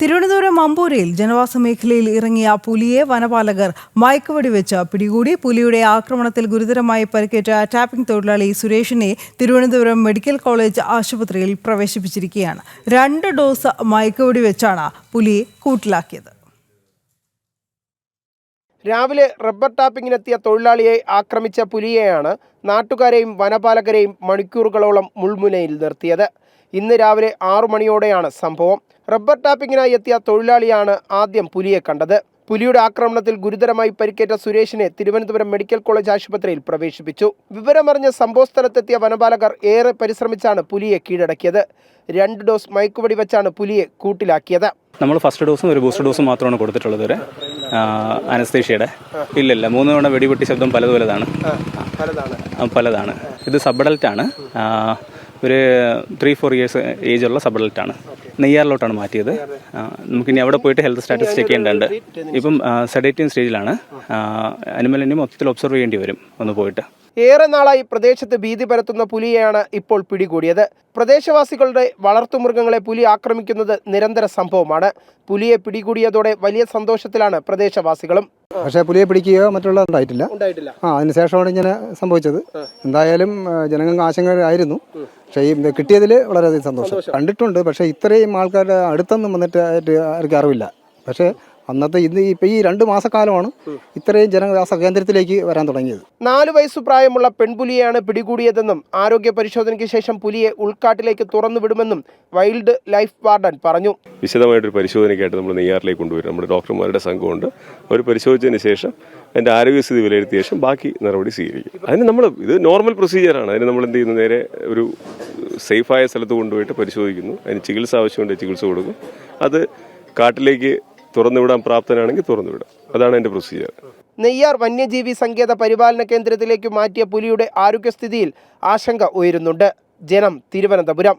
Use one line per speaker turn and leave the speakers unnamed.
തിരുവനന്തപുരം മമ്പൂരിൽ ജനവാസ മേഖലയിൽ ഇറങ്ങിയ പുലിയെ വനപാലകർ മയക്കുവെടി വെച്ച് പിടികൂടി. പുലിയുടെ ആക്രമണത്തിൽ ഗുരുതരമായി പരിക്കേറ്റ ടാപ്പിംഗ് തൊഴിലാളി സുരേഷിനെ തിരുവനന്തപുരം മെഡിക്കൽ കോളേജ് ആശുപത്രിയിൽ പ്രവേശിപ്പിച്ചിരിക്കുകയാണ്. രണ്ട് ഡോസ് മയക്കുവെടി വെച്ചാണ് പുലിയെ കൂട്ടിലാക്കിയത്.
രാവിലെ റബ്ബർ ടാപ്പിങ്ങിനെത്തിയ തൊഴിലാളിയെ ആക്രമിച്ച പുലിയെയാണ് നാട്ടുകാരെയും വനപാലകരെയും മണിക്കൂറുകളോളം മുൾമുനയിൽ നിർത്തിയത്. ഇന്ന് രാവിലെ ആറു മണിയോടെയാണ് സംഭവം. റബ്ബർ ടാപ്പിങ്ങിനായി എത്തിയ തൊഴിലാളിയാണ് ആദ്യം പുലിയെ കണ്ടത്. പുലിയുടെ ആക്രമണത്തിൽ ഗുരുതരമായി പരിക്കേറ്റ സുരേഷിനെ തിരുവനന്തപുരം മെഡിക്കൽ കോളേജ് ആശുപത്രിയിൽ പ്രവേശിപ്പിച്ചു. വിവരമറിഞ്ഞ സംഭവസ്ഥലത്തെത്തിയ വനപാലകർ ഏറെ പരിശ്രമിച്ചാണ് പുലിയെ കീഴടക്കിയത്. രണ്ട് ഡോസ് മയക്കുപടി വെച്ചാണ് പുലിയെ കൂട്ടിലാക്കിയത്.
നമ്മൾ ഫസ്റ്റ് ഡോസും ഒരു ബൂസ്റ്റർ ഡോസും മാത്രമാണ് കൊടുത്തിട്ടുള്ളത് വരെ അനസ്തേഷ്യയുടെ. ഇല്ലില്ല മൂന്ന് തവണ വെടിപൊട്ടി ശബ്ദം പലത് പലതാണ്.
പലതാണ്.
ഇത് സബഡൽറ്റാണ് ആണ്. ഒരു ത്രീ ഫോർ ഇയേഴ്സ് ഏജ് ഉള്ള സബഡൽറ്റ് ആണ്. നെയ്യാറിലോട്ടാണ് മാറ്റിയത്. നമുക്കിനി അവിടെ പോയിട്ട് ഹെൽത്ത് സ്റ്റാറ്റസ് ചെക്ക് ചെയ്യേണ്ടതുണ്ട്. ഇപ്പം സെഡേറ്റീവ് സ്റ്റേജിലാണ് അനിമലിനെ മൊത്തത്തിൽ ഒബ്സർവ് ചെയ്യേണ്ടി വരും ഒന്ന് പോയിട്ട്.
ഏറെ നാളായി പ്രദേശത്ത് ഭീതി പരത്തുന്ന പുലിയെയാണ് ഇപ്പോൾ പിടികൂടിയത്. പ്രദേശവാസികളുടെ വളർത്തുമൃഗങ്ങളെ പുലി ആക്രമിക്കുന്നത് നിരന്തര സംഭവമാണ്. പുലിയെ പിടികൂടിയതോടെ വലിയ സന്തോഷത്തിലാണ് പ്രദേശവാസികളും.
പക്ഷേ പുലിയെ പിടിക്കുകയോ മറ്റുള്ള ഉണ്ടായിട്ടില്ല.
ഉണ്ടായിട്ടില്ല.
ആ അതിനുശേഷമാണ് ഇങ്ങനെ സംഭവിച്ചത്. എന്തായാലും ജനങ്ങൾക്ക് ആശങ്കയായിരുന്നു പക്ഷേ ഈ കിട്ടിയതിൽ വളരെയധികം സന്തോഷം. കണ്ടിട്ടുണ്ട്. പക്ഷേ ഇത്രയും ആൾക്കാരുടെ അടുത്തൊന്നും വന്നിട്ട് ആർക്കും അറിവില്ല. പക്ഷേ അന്നത്തെ ഇന്ന് ഇപ്പം ഈ രണ്ട് മാസക്കാലമാണ് ഇത്രയും ജനവാസ കേന്ദ്രത്തിലേക്ക് വരാൻ തുടങ്ങിയത്.
നാലു വയസ്സ് പ്രായമുള്ള പെൺപുലിയെയാണ് പിടികൂടിയതെന്നും ആരോഗ്യ പരിശോധനയ്ക്ക് ശേഷം പുലിയെ ഉൾക്കാട്ടിലേക്ക് തുറന്നുവിടുമെന്നും വൈൽഡ് ലൈഫ് വാർഡൻ പറഞ്ഞു.
വിശദമായിട്ടൊരു പരിശോധനയ്ക്കായിട്ട് നമ്മൾ നെയ്യാറിലേക്ക് കൊണ്ടുവരും. നമ്മുടെ ഡോക്ടർമാരുടെ സംഘമുണ്ട്. അവർ പരിശോധിച്ചതിന് ശേഷം അതിന്റെ ആരോഗ്യസ്ഥിതി വിലയിരുത്തിയ ശേഷം ബാക്കി നടപടി സ്വീകരിക്കും. അതിന് നമ്മൾ ഇത് നോർമൽ പ്രൊസീജിയറാണ് അതിന് നമ്മൾ എന്ത് ചെയ്യുന്നു? നേരെ ഒരു സേഫായ സ്ഥലത്ത് കൊണ്ടുപോയിട്ട് പരിശോധിക്കുന്നു. അതിന് ചികിത്സ ആവശ്യമുണ്ട് ചികിത്സ കൊടുക്കും. അത് കാട്ടിലേക്ക് തുറന്നുവിടാൻ പ്രാപ്തനാണെങ്കിൽ തുറന്നുവിടാം. അതാണ് എന്റെ പ്രൊസീജിയർ
നെയ്യാർ വന്യജീവി സങ്കേത പരിപാലന കേന്ദ്രത്തിലേക്ക് മാറ്റിയ പുലിയുടെ ആരോഗ്യസ്ഥിതിയിൽ ആശങ്ക ഉയരുന്നുണ്ട്. ജനം തിരുവനന്തപുരം.